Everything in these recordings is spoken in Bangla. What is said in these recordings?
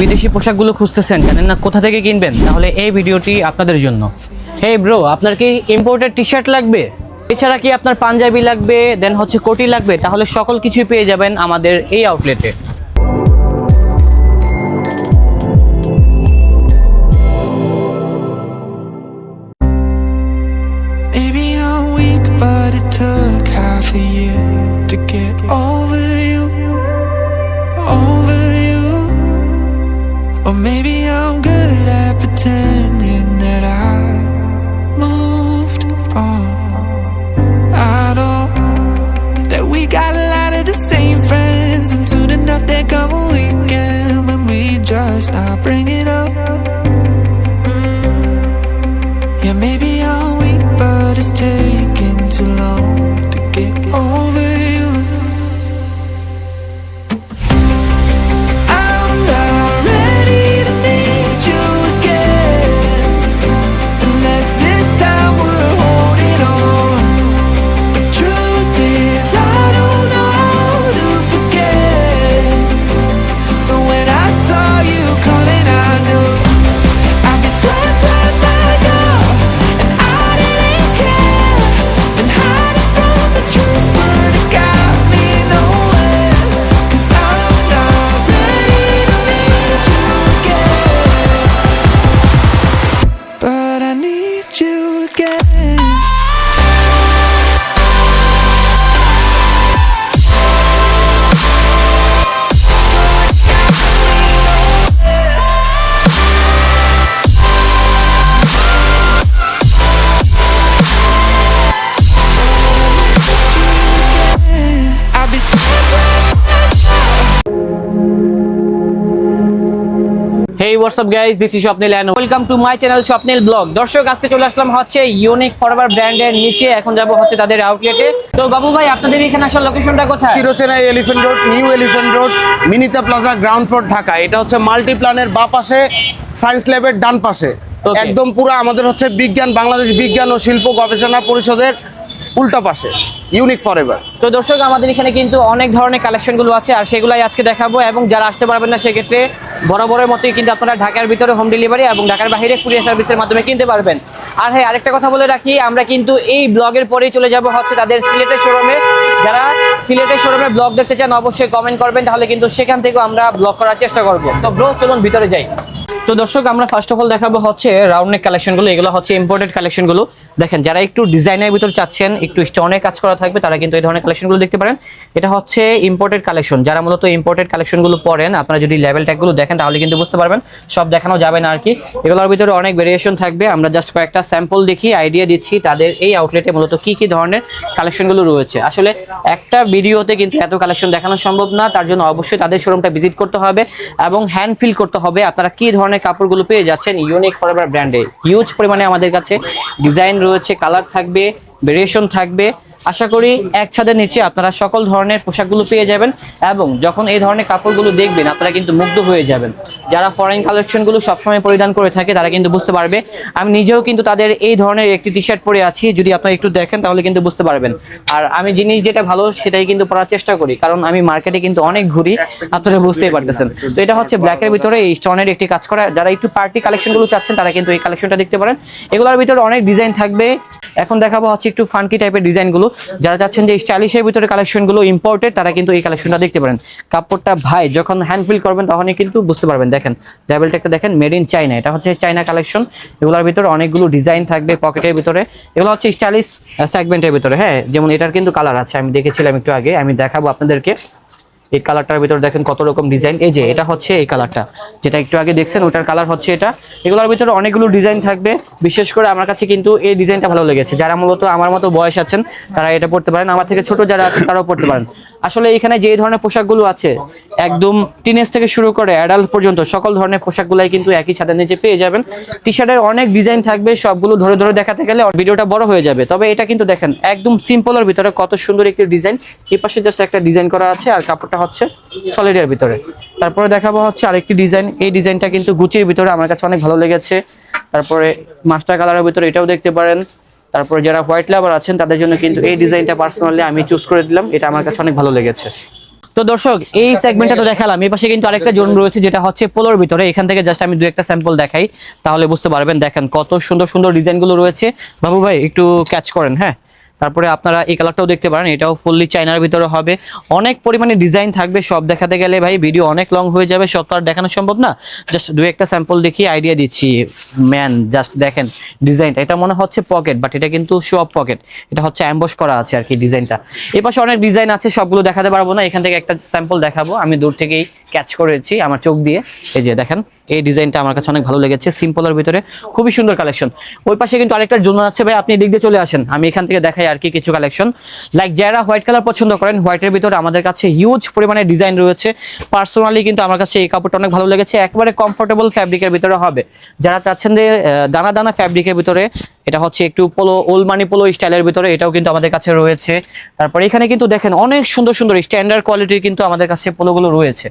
বিদেশি পোশাকগুলো খুঁজতেছেন, জানেন না কোথা থেকে কিনবেন? তাহলে এই ভিডিওটি আপনাদের জন্য। হে ব্রো, আপনার কি ইম্পোর্টেড টি শার্ট লাগবে? এছাড়া কি আপনার পাঞ্জাবি লাগবে দেন হচ্ছে কোটি লাগবে, তাহলে সকল কিছুই পেয়ে যাবেন আমাদের এই আউটলেটে pretend WhatsApp guys this is Swapnil and welcome to my channel Swapnil blog দর্শক আজকে চলে আসলাম হচ্ছে ইউনিক ফরএভার ব্র্যান্ডের নিচে। এখন যাব হচ্ছে তাদের আউটলেটে তো বাবু ভাই আপনাদের এখানে আসার লোকেশনটা কোথায়? Road new road Minita plaza ground floor Dhaka এটা হচ্ছে মাল্টিপ্লানের বা পাশে সায়েন্স ল্যাবের ডান পাশে. একদম পুরো আমাদের হচ্ছে বিজ্ঞান বাংলাদেশ বিজ্ঞান ও শিল্প গবেষণা পরিষদের উল্টা পাশে ইউনিক ফরএভার তো দর্শক, আমাদের এখানে কিন্তু অনেক ধরনের কালেকশনগুলো আছে, আর সেগুলাই আজকে দেখাবো, এবং যারা আসতে পারবেন না, সেক্ষেত্রে বরাবরের মতোই কিন্তু আপনারা ঢাকার ভিতরে হোম ডেলিভারি এবং ঢাকার বাইরে কুরিয়ার সার্ভিসের মাধ্যমে কিনতে পারবেন। আর হ্যাঁ আরেকটা কথা বলে রাখি, আমরা কিন্তু এই ব্লগের পরেই চলে যাব হচ্ছে তাদের সিলেটের শোরুমে যারা সিলেটের শোরুমে ব্লগ দেখতে চান, অবশ্যই কমেন্ট করবেন, তাহলে কিন্তু সেখান থেকেও আমরা ব্লগ করার চেষ্টা করব। তো ব্রো চলুন ভিতরে যাই। তো দর্শক, আমরা ফার্স্ট অফ অল দেখাবো হচ্ছে রাউন্ড নেক কালেকশনগুলো এগুলো হচ্ছে ইম্পোর্টেড কালেকশনগুলো দেখেন, যারা একটু ডিজাইনের ভিতর চাচ্ছেন, একটু স্টোনে কাজ করা থাকবে, তারা কিন্তু এই ধরনের কালেকশনগুলো দেখতে পারেন। এটা হচ্ছে ইম্পোর্টেড কালেকশন যারা মূলত ইম্পোর্টেড কালেকশনগুলো পড়েন আপনারা যদি লেভেল ট্যাগগুলো দেখেন, তাহলে কিন্তু বুঝতে পারবেন, সব দেখানো যাবে না আর কি এগুলোর ভিতরে অনেক ভেরিয়েশন থাকবে। আমরা জাস্ট কয়েকটা স্যাম্পল দেখি আইডিয়া দিচ্ছি, তাদের এই আউটলেটে মূলত কি কি ধরনের কালেকশনগুলো রয়েছে। আসলে একটা ভিডিওতে কিন্তু এত কালেকশন দেখানো সম্ভব না, তার জন্য অবশ্যই তাদের শোরুমটা ভিজিট করতে হবে এবং হ্যান্ড ফিল করতে হবে। আপনারা কি ধরনের কাপড়গুলো পেয়ে যাচ্ছেন ইউনিক ফরএভার ব্র্যান্ডে হিউজ পরিমাণে আমাদের কাছে ডিজাইন রয়েছে কালার থাকবে ভেরিয়েশন থাকবে। আশা করি এক ছাদের নিচে আপনারা সকল ধরনের পোশাকগুলো পেয়ে যাবেন এবং যখন এই ধরনের কাপড়গুলো দেখবেন, আপনারা কিন্তু মুগ্ধ হয়ে যাবেন। যারা ফরেন কালেকশনগুলো সবসময় পরিধান করে থাকে, তারা কিন্তু বুঝতে পারবে। আমি নিজেও কিন্তু তাদের এই ধরনের একটি টি শার্ট পরে আছি, যদি আপনারা একটু দেখেন, তাহলে কিন্তু বুঝতে পারবেন। আর আমি জিনিস যেটা ভালো, সেটাই কিন্তু পরার চেষ্টা করি, কারণ আমি মার্কেটে কিন্তু অনেক ঘুরি, আপনারা বুঝতেই পারতেছেন। তো এটা হচ্ছে ব্ল্যাকের ভিতরে, এই স্টোনের একটি কাজ করা। যারা একটু পার্টি কালেকশনগুলো চাচ্ছেন, তারা কিন্তু এই কালেকশনটা দেখতে পারেন। এগুলোর ভিতরে অনেক ডিজাইন থাকবে। এখন দেখাবো হচ্ছে একটু ফানকি টাইপের ডিজাইনগুলো যারা চাচ্ছেন যে স্টাইলিশের ভিতরে কালেকশনগুলো ইম্পোর্টেড তারা কিন্তু এই কালেকশনটা দেখতে পারেন। কাপড়টা ভাই, যখন হ্যান্ড ফিল করবেন, তখনই কিন্তু বুঝতে পারবেন। দেখেন লেভেলটা একটা দেখেন মেড ইন চাইনা এটা হচ্ছে চাইনা কালেকশন এগুলোর ভিতরে অনেকগুলো ডিজাইন থাকবে পকেটের ভিতরে। এগুলো হচ্ছে স্টাইলিশ সেগমেন্টের ভিতরে। হ্যাঁ যেমন এটার কিন্তু কালার আছে, আমি দেখেছিলাম একটু আগে, আমি দেখাবো আপনাদেরকে। এই কালারটার ভিতর দেখেন কত রকম ডিজাইন। এই যে, এটা হচ্ছে এই কালারটা। যেটা একটু আগে দেখছেন, ওটার কালার হচ্ছে এটা। এগুলোর ভিতরে অনেকগুলো ডিজাইন থাকবে। বিশেষ করে আমার কাছে কিন্তু এই ডিজাইনটা ভালো লেগেছে। যারা মূলত আমার মতো বয়স আছেন, তারা এটা পড়তে পারেন। আমার থেকে ছোট যারা আছেন, তারাও পড়তে পারেন। আসলে এখানে যে ধরনের পোশাকগুলো আছে, একদম টিনেজ থেকে শুরু করে অ্যাডাল্ট পর্যন্ত সকল ধরনের পোশাকগুলাই কিন্তু একই ছাদের নিচে পেয়ে যাবেন। টি শার্টের অনেক ডিজাইন থাকবে, সবগুলো ধরে ধরে দেখাতে গেলে ভিডিওটা বড় হয়ে যাবে। তবে এটা কিন্তু দেখেন, একদম সিম্পলের ভিতরে কত সুন্দর একটি ডিজাইন এই পাশে জাস্ট একটা ডিজাইন করা আছে আর কাপড়টা হচ্ছে সলিডের ভিতরে। তারপরে দেখাবো হচ্ছে আরেকটি ডিজাইন এই ডিজাইনটা কিন্তু গুচির ভিতরে, আমার কাছে অনেক ভালো লেগেছে। তারপরে মাস্টার কালারের ভিতরে এটাও দেখতে পারেন। তারপরে যারা হোয়াইট লাভার আছেন, তাদের জন্য কিন্তু এই ডিজাইনটা পার্সোনালি আমি চুজ করে দিলাম। এটা আমার কাছে অনেক ভালো লেগেছে। তো দর্শক, এই সেগমেন্টটা তো দেখালাম। এই পাশে কিন্তু আরেকটা জোন রয়েছে, যেটা হচ্ছে পোলোর ভিতরে। এখান থেকে জাস্ট আমি দু একটা স্যাম্পল দেখাই, তাহলে বুঝতে পারবেন। দেখেন কত সুন্দর সুন্দর ডিজাইনগুলো রয়েছে। বাবু ভাই, একটু ক্যাচ করেন হ্যাঁ? তারপরে আপনারা এই কালারটাও দেখতে পারেন, এটাও ফুললি চাইনার ভিতরে হবে। অনেক পরিমাণে ডিজাইন থাকবে, সব দেখাতে গেলে ভাই ভিডিও অনেক লং হয়ে যাবে, সব তো আর দেখানো সম্ভব না। জাস্ট দু একটা স্যাম্পল দেখি আইডিয়া দিচ্ছি। ম্যান জাস্ট দেখেন ডিজাইনটা এটা মনে হচ্ছে পকেট বাট এটা কিন্তু অফ পকেট এটা হচ্ছে অ্যাম্বস করা আছে আর কি ডিজাইনটা এই পাশে অনেক ডিজাইন আছে, সবগুলো দেখাতে পারব না, এখান থেকে একটা স্যাম্পল দেখাবো। আমি দূর থেকেই ক্যাচ করেছি আমার চোখ দিয়ে। এই যে দেখেন এই ডিজাইনটা আমার কাছে অনেক ভালো লেগেছে সিম্পলের ভিতরে খুবই সুন্দর কালেকশন ওই পাশে কিন্তু আরেকটা জোন আছে, ভাই, আপনি দিক দিয়ে চলে আসেন। আমি এখান থেকে দেখাই আর কি কিছু কালেকশন লাইক যারা হোয়াইট কালার পছন্দ করেন হোয়াইটের ভিতরে আমাদের কাছে হিউজ পরিমাণে ডিজাইন রয়েছে। পার্সোনালি কিন্তু আমার কাছে এই কাপড়টা অনেক ভালো লেগেছে। একবারে কমফোর্টেবল ফ্যাব্রিকের ভিতরে হবে। যারা চাচ্ছেন যে দানা দানা ফ্যাব্রিকের ভিতরে এটা হচ্ছে একটু পোলো ওল মানি পোলো স্টাইলের ভিতরে, এটাও কিন্তু আমাদের কাছে রয়েছে। তারপর এখানে কিন্তু দেখেন, অনেক সুন্দর সুন্দর স্ট্যান্ডার্ড কোয়ালিটির কিন্তু আমাদের কাছে পোলোগুলো রয়েছে।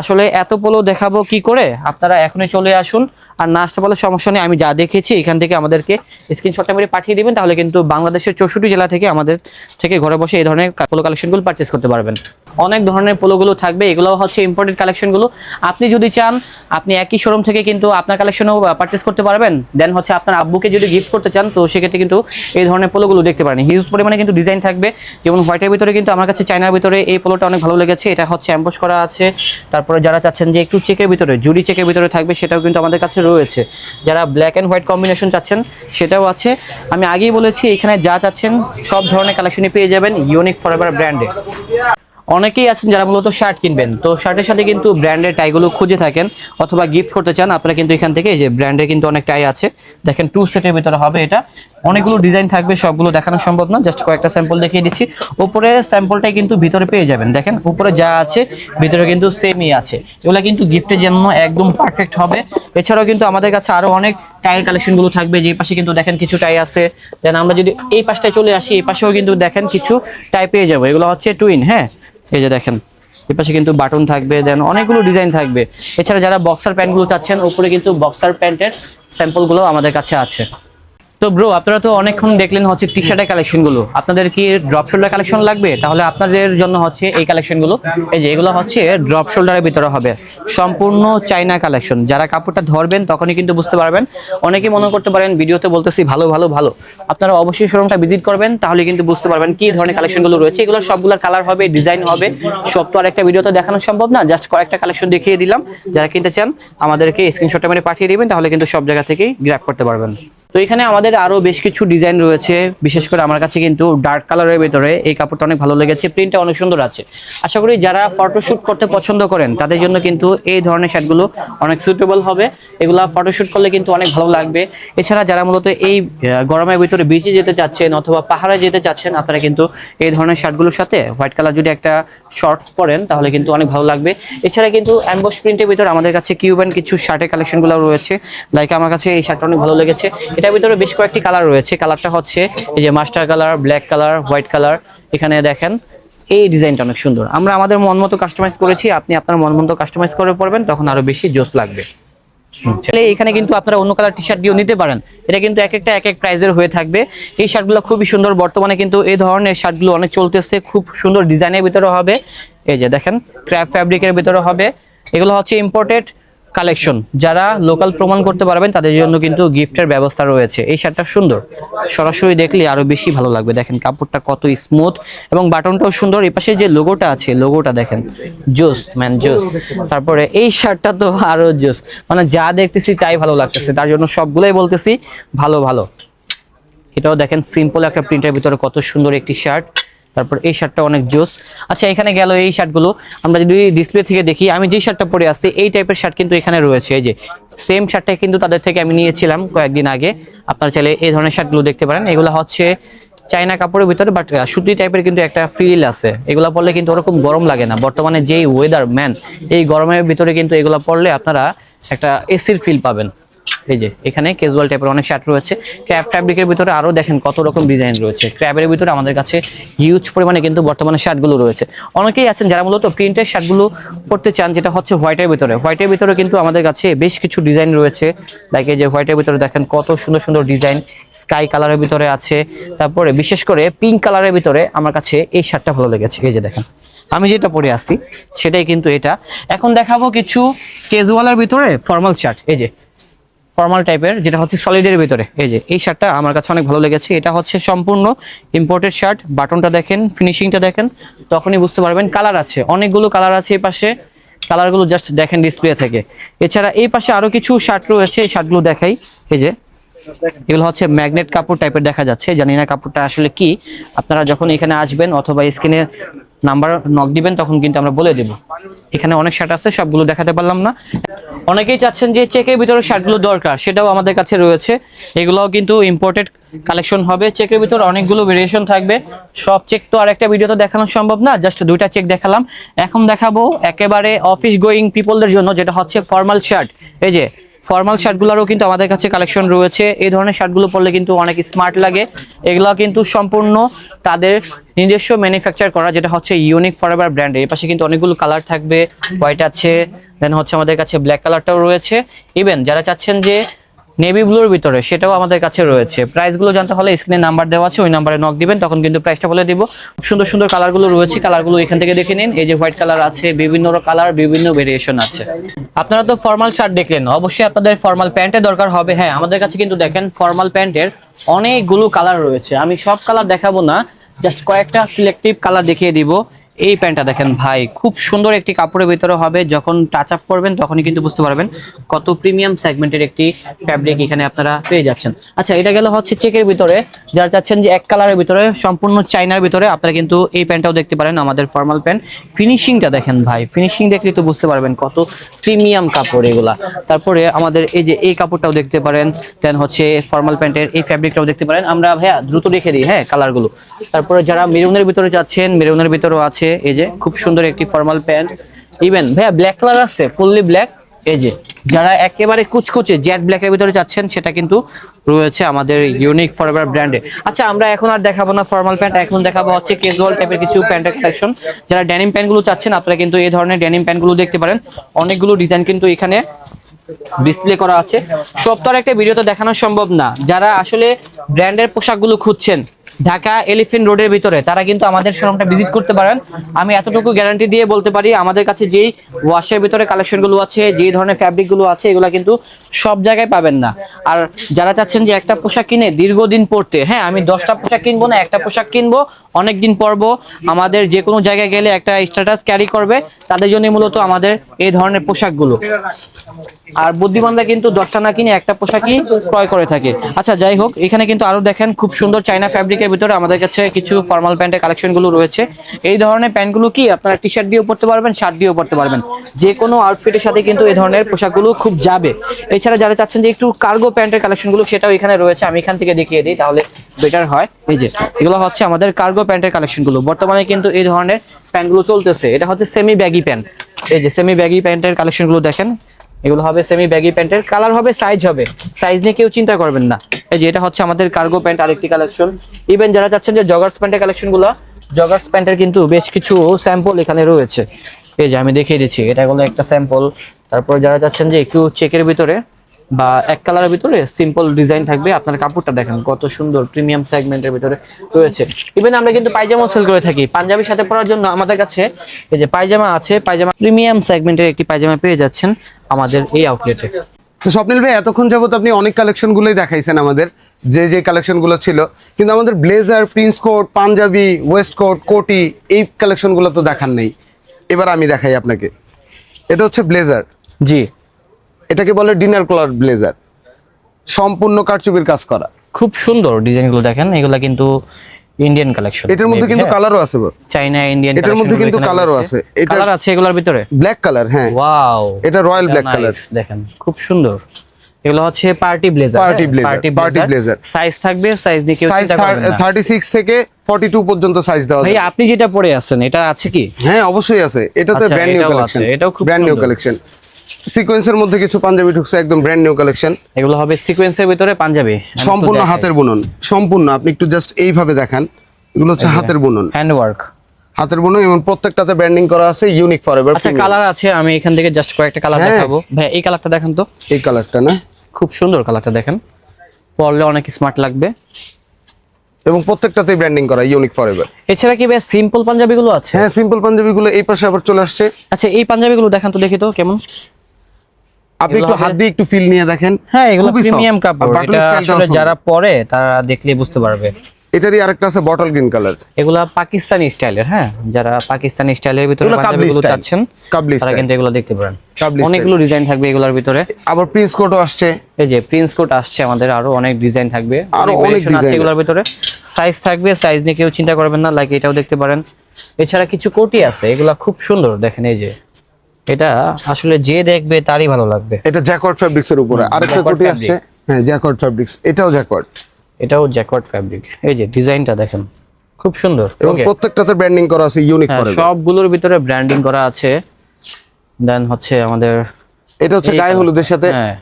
আসলে এত পোলো দেখাবো কি করে? আপনারা এখনই চলে আসুন। আর না আসতে পারলে সমস্যা নেই, আমি যা দেখেছি, এখান থেকে আমাদেরকে স্ক্রিনশটটা মেরে পাঠিয়ে দিবেন, তাহলে কিন্তু বাংলাদেশের চৌষট্টি জেলা থেকে আমাদের থেকে ঘরে বসে এই ধরনের পোলো কালেকশনগুলো পারচেস করতে পারবেন। অনেক ধরনের পোলোগুলো থাকবে এগুলো হচ্ছে ইম্পোর্টেড কালেকশনগুলো আপনি যদি চান, আপনি একই শোরুম থেকে কিন্তু আপনার কালেকশনও পারচেস করতে পারবেন। দেন হচ্ছে আপনার আব্বুকে যদি গিফট করতে চান, তো সেক্ষেত্রে কিন্তু এই ধরনের পোলোগুলো দেখতে পারেন। হিউজ পরিমাণে কিন্তু ডিজাইন থাকবে। যেমন হোয়াইটের ভিতরে কিন্তু আমার কাছে চাইনার ভিতরে এই পোলোটা অনেক ভালো লেগেছে। এটা হচ্ছে অ্যাম্বস করা আছে। তারপরে যারা চাচ্ছেন যে একটু চেকের ভিতরে, জুড়ি চেকের ভিতরে থাকবে, সেটাও কিন্তু আমাদের কাছে রয়েছে। যারা ব্ল্যাক অ্যান্ড হোয়াইট কম্বিনেশন চাচ্ছেন, সেটাও আছে। আমি আগেই বলেছি, এখানে যা চাচ্ছেন, সব ধরনের কালেকশনই পেয়ে যাবেন ইউনিক ফরএভার ব্র্যান্ডে অনেকেই আছেন যারা মূলত শার্ট কিনবেন। তো শার্টের সাথে কিন্তু ব্র্যান্ডের টাইগুলো খুঁজে থাকেন অথবা গিফট করতে চান, আপনারা কিন্তু এখান থেকে এই যে ব্র্যান্ডের কিন্তু অনেক টাই আছে। দেখেন টু সেটের ভিতরে হবে এটা। অনেকগুলো ডিজাইন থাকবে, সবগুলো দেখানো সম্ভব না জাস্ট কয়েকটা স্যাম্পল দেখিয়ে দিচ্ছি। উপরে স্যাম্পলটাই কিন্তু ভিতরে পেয়ে যাবেন। দেখেন, উপরে যা আছে, ভিতরে কিন্তু সেমই আছে। এগুলো কিন্তু গিফটের জন্য একদম পারফেক্ট হবে। এছাড়াও কিন্তু আমাদের কাছে আরও অনেক টাইয়ের কালেকশনগুলো থাকবে যে পাশে কিন্তু দেখেন কিছু টাই আছে। দেন আমরা যদি এই পাশটায় চলে আসি, এই পাশেও কিন্তু দেখেন কিছু টাই পেয়ে যাব। এগুলো হচ্ছে টুইন হ্যাঁ? এই যে দেখেন এপাশে পাশে কিন্তু বাটন থাকবে দেন অনেকগুলো ডিজাইন থাকবে। এছাড়া যারা বক্সার প্যান্টগুলো চাচ্ছেন, উপরে কিন্তু বক্সার প্যান্টের স্যাম্পলগুলো আমাদের কাছে আছে। তো ব্রো আপনারা তো অনেকক্ষণ দেখলেন হচ্ছে টি শার্টের কালেকশনগুলো আপনাদের কি ড্রপ শোল্ডার কালেকশন লাগবে? তাহলে আপনাদের জন্য হচ্ছে এই কালেকশনগুলো এই যে এগুলো হচ্ছে ড্রপ শোল্ডারের ভিতরে হবে। সম্পূর্ণ চাইনা কালেকশন যারা কাপড়টা ধরবেন, তখনই কিন্তু বুঝতে পারবেন। অনেকে মনে করতে পারেন, ভিডিওতে বলতেছি, ভালো ভালো ভালো। আপনারা অবশ্যই শোরুমটা ভিজিট করবেন, তাহলে কিন্তু বুঝতে পারবেন কি ধরনের কালেকশনগুলো রয়েছে। এগুলো সবগুলোর কালার হবে ডিজাইন হবে। সব তো আর একটা ভিডিওতে দেখানো সম্ভব না। জাস্ট কয়েকটা কালেকশন দেখিয়ে দিলাম। যারা কিনতে চান, আমাদেরকে স্ক্রিনশটটা মেরে পাঠিয়ে দিবেন, তাহলে কিন্তু সব জায়গা থেকেই গ্র্যাপ করতে পারবেন। তো এখানে আমাদের আরও বেশ কিছু ডিজাইন রয়েছে। বিশেষ করে আমার কাছে কিন্তু ডার্ক কালারের ভিতরে এই কাপড়টা অনেক ভালো লেগেছে প্রিন্টটা অনেক সুন্দর আছে। আশা করি যারা ফটোশুট করতে পছন্দ করেন, তাদের জন্য কিন্তু এই ধরনের শার্টগুলো অনেক সুইটেবল হবে। এগুলা ফটোশুট করলে কিন্তু অনেক ভালো লাগবে। এছাড়া যারা মূলত এই গরমের ভিতরে বিচে যেতে চাচ্ছেন অথবা পাহাড়ে যেতে চাচ্ছেন, আপনারা কিন্তু এই ধরনের শার্টগুলোর সাথে হোয়াইট কালার যদি একটা শর্টস পরেন, তাহলে কিন্তু অনেক ভালো লাগবে। এছাড়া কিন্তু অ্যাম্বস প্রিন্টের ভিতরে আমাদের কাছে কিউবেন কিছু শার্টের কালেকশনগুলো রয়েছে। লাইক আমার কাছে এই শার্টটা অনেক ভালো লেগেছে। এটার ভিতরে বেশ কয়েকটি কালার রয়েছে। কালারটা হচ্ছে এই যে master colour black colour white colour এখানে দেখেন, এই ডিজাইনটা অনেক সুন্দর। আমরা আমাদের মন মতো কাস্টমাইজ করেছি, আপনি আপনার মন মতো কাস্টমাইজ করে পড়বেন তখন আরও বেশি জোস লাগবে। এখানে কিন্তু আপনারা অন্য কালার টি শার্ট দিয়েও নিতে পারেন। এটা কিন্তু এক একটা, এক এক প্রাইজের হয়ে থাকবে। এই শার্টগুলো খুবই সুন্দর। বর্তমানে কিন্তু এই ধরনের শার্টগুলো অনেক চলতেছে। খুব সুন্দর ডিজাইনের ভিতরে হবে। এই যে দেখেন ক্র্যাপ ফ্যাব্রিকের ভিতরে হবে। এগুলো হচ্ছে ইম্পোর্টেড কালেকশন যারা লোকাল প্রমাণ করতে পারবেন, তাদের জন্য কিন্তু গিফটের ব্যবস্থা রয়েছে। এই শার্টটা সুন্দর। সরাসরি দেখলে আরও বেশি ভালো লাগবে। দেখেন কাপড়টা কত স্মুথ এবং বাটনটাও সুন্দর। এই পাশে যে লোগোটা আছে লোগোটা দেখেন। জোস ম্যান জোস। তারপরে এই শার্টটা তো আরও জোস। মানে যা দেখতেছি তাই ভালো লাগতেছে। তার জন্য সবগুলোই বলতেছি ভালো ভালো। এটাও দেখেন সিম্পল একটা প্রিন্টের ভিতরে কত সুন্দর একটি শার্ট। তারপর এই শার্টটা অনেক জোস। আচ্ছা এখানে গেল এই শার্টগুলো আমরা যদি ডিসপ্লে থেকে দেখি, আমি যে শার্টটা পরে আসছি, এই টাইপের শার্ট কিন্তু এখানে রয়েছে। এই যে সেম শার্টটা কিন্তু তাদের থেকে আমি নিয়েছিলাম কয়েকদিন আগে। আপনারা চাইলে এই ধরনের শার্টগুলো দেখতে পারেন। এগুলো হচ্ছে চাইনা কাপড়ের ভিতরে বাট সুতি টাইপের কিন্তু একটা ফিল আছে। এগুলো পরলে কিন্তু ওরকম গরম লাগে না। বর্তমানে যেই ওয়েদার ম্যান এই গরমের ভিতরে কিন্তু এগুলো পরলে আপনারা একটা এসির ফিল পাবেন। এই যে, এখানে ক্যাজুয়াল টাইপের অনেক শার্ট রয়েছে। ক্র্যাব ফ্যাব্রিকের ভিতরে আরও দেখেন কত রকম ডিজাইন রয়েছে। ক্র্যাবের ভিতরে আমাদের কাছে হিউজ পরিমাণে কিন্তু বর্তমানে শার্টগুলো রয়েছে। অনেকেই আছেন যারা মূলত প্রিন্টের শার্টগুলো পড়তে চান, যেটা হচ্ছে হোয়াইটের ভিতরে। হোয়াইটের ভিতরে কিন্তু আমাদের কাছে বেশ কিছু ডিজাইন রয়েছে। লাইক এই যে হোয়াইটের ভিতরে দেখেন কত সুন্দর সুন্দর ডিজাইন স্কাই কালারের ভিতরে আছে। তারপরে বিশেষ করে পিঙ্ক কালারের ভিতরে আমার কাছে এই শার্টটা ভালো লেগেছে। এই যে দেখেন, আমি যেটা পরে আসি সেটাই কিন্তু এটা। এখন দেখাবো কিছু কেজুয়ালের ভিতরে ফর্মাল শার্ট এই যে ফর্মাল টাইপের যেটা হচ্ছে সলিডের ভিতরে। এই যে, এই শার্টটা আমার কাছে অনেক ভালো লেগেছে। এটা হচ্ছে সম্পূর্ণ ইম্পোর্টেড শার্ট বাটনটা দেখেন ফিনিশিংটা দেখেন, তখনই বুঝতে পারবেন কালার আছে। অনেকগুলো কালার আছে এই পাশে। কালারগুলো জাস্ট দেখেন ডিসপ্লে থেকে। এছাড়া এই পাশে আরও কিছু শার্ট রয়েছে, এই শার্টগুলো দেখাই। এই যে, এগুলো হচ্ছে ম্যাগনেট কাপড় টাইপের দেখা যাচ্ছে। জানি না কাপড়টা আসলে কি। আপনারা যখন এখানে আসবেন অথবা স্ক্রিনে নাম্বার নক দিবেন, তখন কিন্তু আমরা বলে দেব। এখানে অনেক শার্ট আছে, সবগুলো দেখাতে পারলাম না। অনেকেই চাচ্ছেন যে চেকের ভিতরে শার্টগুলো দরকার, সেটাও আমাদের কাছে রয়েছে। এগুলোও কিন্তু ইম্পোর্টেড কালেকশন হবে। চেকের ভিতরে অনেকগুলো ভেরিয়েশন থাকবে। সব চেক তো আর একটা ভিডিওতে দেখানো সম্ভব না জাস্ট দুইটা চেক দেখালাম। এখন দেখাবো একেবারে অফিস গোয়িং পিপলদের জন্য, যেটা হচ্ছে ফর্মাল শার্ট এই যে ফর্মাল শার্টগুলোরও কিন্তু আমাদের কাছে কালেকশন রয়েছে। এই ধরনের শার্টগুলো পরলে কিন্তু অনেক স্মার্ট লাগে। এগুলো কিন্তু সম্পূর্ণ তাদের নিজস্ব ম্যানুফ্যাকচার করা, যেটা হচ্ছে ইউনিক ফরএভার ব্র্যান্ড এর পাশে কিন্তু অনেকগুলো কালার থাকবে। হোয়াইট আছে দেন হচ্ছে আমাদের কাছে ব্ল্যাক কালারটাও রয়েছে। ইভেন যারা চাচ্ছেন যে নেভি ব্লুর ভিতরে, সেটাও আমাদের কাছে রয়েছে। প্রাইসগুলো জানতে হলে স্ক্রিনে নাম্বার দেওয়া আছে, ওই নাম্বারে নক দিবেন, তখন কিন্তু প্রাইসটা বলে দিব। সুন্দর সুন্দর কালারগুলো রয়েছে কালারগুলো এখান থেকে দেখে নিন। এই যে হোয়াইট কালার আছে, বিভিন্ন কালার বিভিন্ন ভেরিয়েশন আছে। আপনারা তো ফর্মাল শার্ট দেখলেন, অবশ্যই আপনাদের ফর্মাল প্যান্টের দরকার হবে। হ্যাঁ আমাদের কাছে কিন্তু দেখেন ফর্মাল প্যান্টের অনেকগুলো কালার রয়েছে। আমি সব কালার দেখাবো না জাস্ট কয়েকটা সিলেক্টিভ কালার দেখিয়ে দিব। এই প্যান্টটা দেখেন ভাই, খুব সুন্দর একটি কাপড়ের ভিতরে হবে। যখন টাচ আপ করবেন, তখনই কিন্তু বুঝতে পারবেন কত প্রিমিয়াম সেগমেন্টের একটি ফ্যাব্রিক এখানে আপনারা পেয়ে যাচ্ছেন। আচ্ছা এটা গেল হচ্ছে চেকের ভিতরে। যারা চাচ্ছেন যে এক কালারের ভিতরে, সম্পূর্ণ চাইনার ভিতরে, আপনারা কিন্তু এই প্যান্টটাও দেখতে পারেন, আমাদের ফর্মাল প্যান্ট। ফিনিশিংটা দেখেন ভাই ফিনিশিং দেখলে তো বুঝতে পারবেন কত প্রিমিয়াম কাপড় এগুলা। তারপরে আমাদের এই যে এই কাপড়টাও দেখতে পারেন দেন হচ্ছে ফর্মাল প্যান্টের এই ফ্যাব্রিকটাও দেখতে পারেন। আমরা ভাইয়া দ্রুত রেখে দিই হ্যাঁ কালারগুলো তারপরে যারা মেরুনের ভিতরে যাচ্ছেন মেরুনের ভিতরেও আছে এই যে খুব সুন্দর একটি ফর্মাল প্যান্ট ইভেন ভাইয়া ব্ল্যাক কালার আছে ফুললি ব্ল্যাক এই যে, যারা একেবারে কুচকুচে জেড ব্ল্যাকের ভিতরে যাচ্ছেন, সেটা কিন্তু রয়েছে আমাদের ইউনিক ফরএভার ব্র্যান্ডে আচ্ছা আমরা এখন আর দেখাবো না ফর্মাল প্যান্ট এখন দেখাবো হচ্ছে ক্যাজুয়াল টাইপের কিছু প্যান্টের কালেকশন যারা ডেনিম প্যান্টগুলো চাচ্ছেন, আপনারা কিন্তু এই ধরনের ডেনিম প্যান্টগুলো দেখতে পারেন। অনেকগুলো ডিজাইন কিন্তু এখানে ডিসপ্লে করা আছে। সব তো আর একটা ভিডিও তো দেখানো সম্ভব না। যারা আসলে ব্র্যান্ডের পোশাকগুলো খুঁজছেন ঢাকা এলিফেন্ট রোডের ভিতরে। তারা কিন্তু আমাদের শোরুমটা ভিজিট করতে পারেন। আমি এতটুকু গ্যারান্টি দিয়ে বলতে পারি, আমাদের কাছে যেই ওয়াশের ভিতরে কালেকশনগুলো আছে, যেই ধরনের ফ্যাব্রিকগুলো আছে, এগুলো কিন্তু সব জায়গায় পাবেন না। আর যারা চাচ্ছেন যে একটা পোশাক কিনে দীর্ঘদিন পরতে হ্যাঁ আমি দশটা পোশাক কিনবো না, একটা পোশাক কিনবো অনেক দিন পরবো। আমাদের যে কোনো জায়গায় গেলে একটা স্ট্যাটাস ক্যারি করবে। তাদের জন্য মূলত আমাদের এই ধরনের পোশাকগুলো। আর বুদ্ধিমানরা কিন্তু দশটা না কিনে একটা পোশাকই ক্রয় করে থাকে। আচ্ছা যাই হোক, এখানে কিন্তু আরও দেখেন, খুব সুন্দর চাইনা ফ্যাব্রিকের ভিতরে আমাদের কাছে কিছু ফর্মাল প্যান্টের কালেকশনগুলো রয়েছে। এই ধরনের প্যান্টগুলো কি আপনারা টি শার্ট দিয়েও পরতে পারবেন শার্ট দিয়েও পরতে পারবেন। যে কোনো আউটফিটের সাথে কিন্তু এই ধরনের পোশাকগুলো খুব যাবে। এছাড়া যারা চাচ্ছেন যে একটু কার্গো প্যান্টের কালেকশনগুলো, সেটাও এখানে রয়েছে। আমি এখান থেকে দেখিয়ে দিই, তাহলে বেটার হয়। এই যে, এগুলো হচ্ছে আমাদের কার্গো প্যান্টের কালেকশনগুলো। বর্তমানে কিন্তু এই ধরনের প্যান্টগুলো চলতেছে। এটা হচ্ছে সেমি ব্যাগি প্যান্ট এই যে সেমি ব্যাগি প্যান্টের কালেকশনগুলো দেখেন। এগুলো হবে সেমি ব্যাগি প্যান্টের কালার হবে সাইজ হবে। সাইজ নিয়ে কেউ চিন্তা করবেন না। এই যে এটা হচ্ছে আমাদের কার্গো প্যান্ট আরেকটি কালেকশন ইভেন যারা চাচ্ছেন যে জগার্স প্যান্টের কালেকশনগুলো জগার্স প্যান্টের কিন্তু বেশ কিছু স্যাম্পল এখানে রয়েছে। এই যে আমি দেখিয়ে দিচ্ছি, এটা হলো একটা স্যাম্পল তারপর যারা চাচ্ছেন যে একটু চেকের ভিতরে বা এক কালারের ভিতরে সিম্পল ডিজাইন থাকবে। আপনার কাপড়টা দেখেন কত সুন্দর প্রিমিয়াম সেগমেন্টের ভিতরে রয়েছে। ইভেন আমরা কিন্তু পায়জামা সেল করে থাকি। পাঞ্জাবির সাথে পরার জন্য আমাদের কাছে এই যে পায়জামা আছে পায়জামা প্রিমিয়াম সেগমেন্টের একটি পায়জামা পেয়ে যাচ্ছেন আমাদের এই আউটলেটে তো স্বপ্নিল ভাই এতক্ষণ যাবত আপনি অনেক কালেকশন গুলোই দেখাইছেন আমাদের। যে যে কালেকশনগুলো ছিল। কিন্তু আমাদের blazer prince coat Panjabi waist coat কোটি এই কালেকশনগুলো তো দেখার নেই। এবার আমি দেখাই আপনাকে। এটা হচ্ছে ব্লেজার জি। এটাকে বলে ডিনার কলার ব্লেজার। সম্পূর্ণ কারচুপির কাজ করা। খুব সুন্দর ডিজাইনগুলো দেখেন এগুলা কিন্তু ইন্ডিয়ান কালেকশন এটার মধ্যে কিন্তু কালারও আছে চাইনা ইন্ডিয়ান এটার মধ্যে কিন্তু কালারও আছে। এটা কালার আছে এগুলোর ভিতরে? ব্ল্যাক কালার হ্যাঁ। ওয়াও এটা রয়্যাল ব্ল্যাক কালার দেখেন খুব সুন্দর। এগুলো হচ্ছে party blazer Party blazer, party blazer। Size থাকবে সাইজ কেউ সাইজ চিন্তা করবেন না। থার্টি সিক্স থেকে ফর্টি টু পর্যন্ত সাইজ দেওয়া ভাই আপনি যেটা পরে আছেন এটা আছে কি? হ্যাঁ অবশ্যই আছে। এটা তো ব্র্যান্ড নিউ কালেকশন এটাও খুব ব্র্যান্ড নিউ কালেকশন সিকোয়েন্সের মধ্যে কিছু পাঞ্জাবি ঢুকছে একদম ব্র্যান্ড নিউ কালেকশন এগুলো হবে সিকোয়েন্সের ভিতরে পাঞ্জাবি। সম্পূর্ণ হাতের বুনন সম্পূর্ণ। আপনি একটু জাস্ট এইভাবে দেখান। এগুলো হচ্ছে হাতের বুনন। হ্যান্ড ওয়ার্ক হাতের বুনন এবং প্রত্যেকটাতে ব্র্যান্ডিং করা আছে ইউনিক ফর এভার আচ্ছা কালার আছে আমি এখান থেকে জাস্ট কয়েকটা কালার হ্যাঁ। দেখাবো। ভাই এই কালারটা দেখেন তো। এই কালারটা না? খুব সুন্দর কালারটা দেখেন। পরলে অনেক স্মার্ট লাগবে। এবং প্রত্যেকটাতেই ব্র্যান্ডিং করা ইউনিক ফর এভার এছাড়া কি ভাই সিম্পল পাঞ্জাবিগুলো আছে? হ্যাঁ সিম্পল পাঞ্জাবিগুলো এই পাশে আবার চলে আসছে। আচ্ছা এই পাঞ্জাবিগুলো দেখান তো দেখি তো কেমন। আপনি একটু হাত দিয়ে একটু ফিল নিয়ে দেখেন। হ্যাঁ এগুলো প্রিমিয়াম কাপড়। এটা আসলে যারা পরে তারা দেখলে বুঝতে পারবে। এটারই আরেকটা আছে বটল গ্রিন কালার এগুলা পাকিস্তানি স্টাইলের হ্যাঁ? যারা পাকিস্তানি স্টাইলের ভিতরে পাঞ্জাবিগুলো চাচ্ছেন তারা কিন্তু এগুলো দেখতে পারেন। অনেকগুলো ডিজাইন থাকবে এগুলোর ভিতরে। আবার প্রিন্স কোটও আসছে। এই যে প্রিন্স কোট আসছে আমাদের আরও অনেক ডিজাইন থাকবে। আরও অনেক design। এগুলোর ভিতরে। সাইজ থাকবে সাইজ নিয়ে কেউ চিন্তা করবেন না লাইক এটাও দেখতে পারেন। এছাড়া কিছু কোটি আছে এগুলা খুব সুন্দর দেখেন এই যে। এটা আসলে যে দেখবে তারই ভালো লাগবে। এটা জ্যাকওয়ার্ড ফ্যাব্রিক্স এর উপরে। আরেকটা কোটি। আসছে। হ্যাঁ জ্যাকওয়ার্ড ফ্যাব্রিক্স এটাও জ্যাকওয়ার্ড এটাও জ্যাকওয়ার্ড ফ্যাব্রিক এই যে ডিজাইনটা দেখেন খুব সুন্দর। এবং প্রত্যেকটাতে ব্র্যান্ডিং করা আছে ইউনিক হ্যাঁ, ফর সবগুলোর ভিতরে ব্র্যান্ডিং করা আছে। দেন হচ্ছে আমাদের এটা হচ্ছে গায়ে হলুদের সাথে। হ্যাঁ।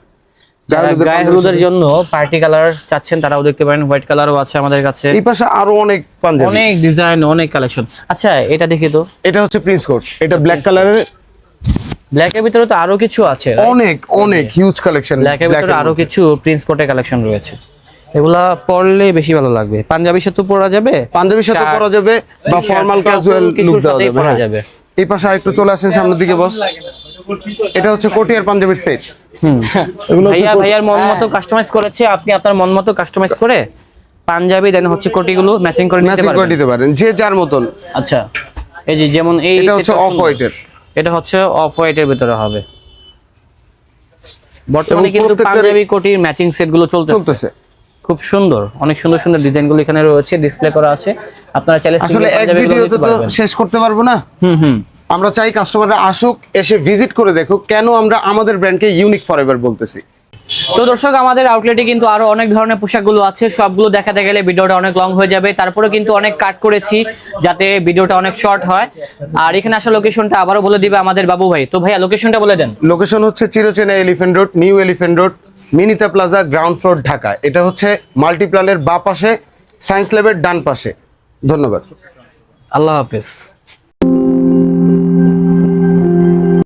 গায়ে হলুদের জন্য পার্টি কালার চাচ্ছেন তারাও দেখতে পারেন। হোয়াইট কালারও আছে আমাদের কাছে। এই পাশে আরও অনেক পাঞ্জাবি। অনেক ডিজাইন অনেক কালেকশন আচ্ছা এটা দেখি তো। এটা হচ্ছে প্রিন্স কোট এটা ব্ল্যাক কালারের ব্ল্যাক এর ভিতরে তো আরও কিছু আছে অনেক অনেক হিউজ কালেকশন ব্ল্যাক এর ভিতরে আরও কিছু প্রিন্স কোটের কালেকশন রয়েছে। এগুলা পরলে বেশি ভালো লাগবে। পাঞ্জাবির সাথে পরা যাবে? পাঞ্জাবির সাথে পরা যাবে বা ফর্মাল ক্যাজুয়াল লুক দেওয়া যাবে পরা হ্যাঁ। যাবে। এই পাশে আরেকটু চলে আসেন সামনের দিকে বস এটা হচ্ছে কোটি আর পাঞ্জাবির সেট হুম। ভাইয়া ভাইয়ার মন মতো কাস্টমাইজ করেছে। আপনি আপনার মন মতো কাস্টমাইজ করে পাঞ্জাবি দেন হচ্ছে কোটিগুলো ম্যাচিং করে নিতে ম্যাচিং করে দিতে পারেন যে যার মতন। আচ্ছা। এই যে যেমন এই এটা হচ্ছে অফ। হোয়াইটের এটা হচ্ছে অফ হোয়াইটের ভিতরে হবে। বর্তমানে কিন্তু পাঞ্জাবি কোটির ম্যাচিং সেটগুলো চলছে চলতেছে। খুব সুন্দর অনেক সুন্দর সুন্দর ডিজাইনগুলো এখানে রয়েছে ডিসপ্লে করা আছে। আপনারা চাইলে আসলে এক ভিডিওতে তো শেষ করতে পারব না? হুম হুম। আমরা চাই কাস্টমাররা আসুক এসে ভিজিট করে দেখুক কেন আমরা আমাদের ব্র্যান্ডকে ইউনিক ফরএভার বলতেছি? তো দর্শক আমাদের আউটলেটে কিন্তু আরও অনেক ধরনের পোশাকগুলো আছে। সবগুলো দেখাতে গেলে ভিডিওটা অনেক লং হয়ে যাবে। তারপরে কিন্তু অনেক কাট করেছি যাতে ভিডিওটা অনেক শর্ট হয়। আর এখানে আসা লোকেশনটা আবারও বলে দিবে আমাদের বাবু ভাই। তো ভাইয়া লোকেশনটা বলে দেন। লোকেশন হচ্ছে চিরচেনা elephant road new elephant road Minita plaza ground floor Dhaka এটা হচ্ছে মাল্টিপ্লানের বা পাশে সায়েন্স ল্যাবের ডান পাশে। ধন্যবাদ। আল্লাহ হাফিজ।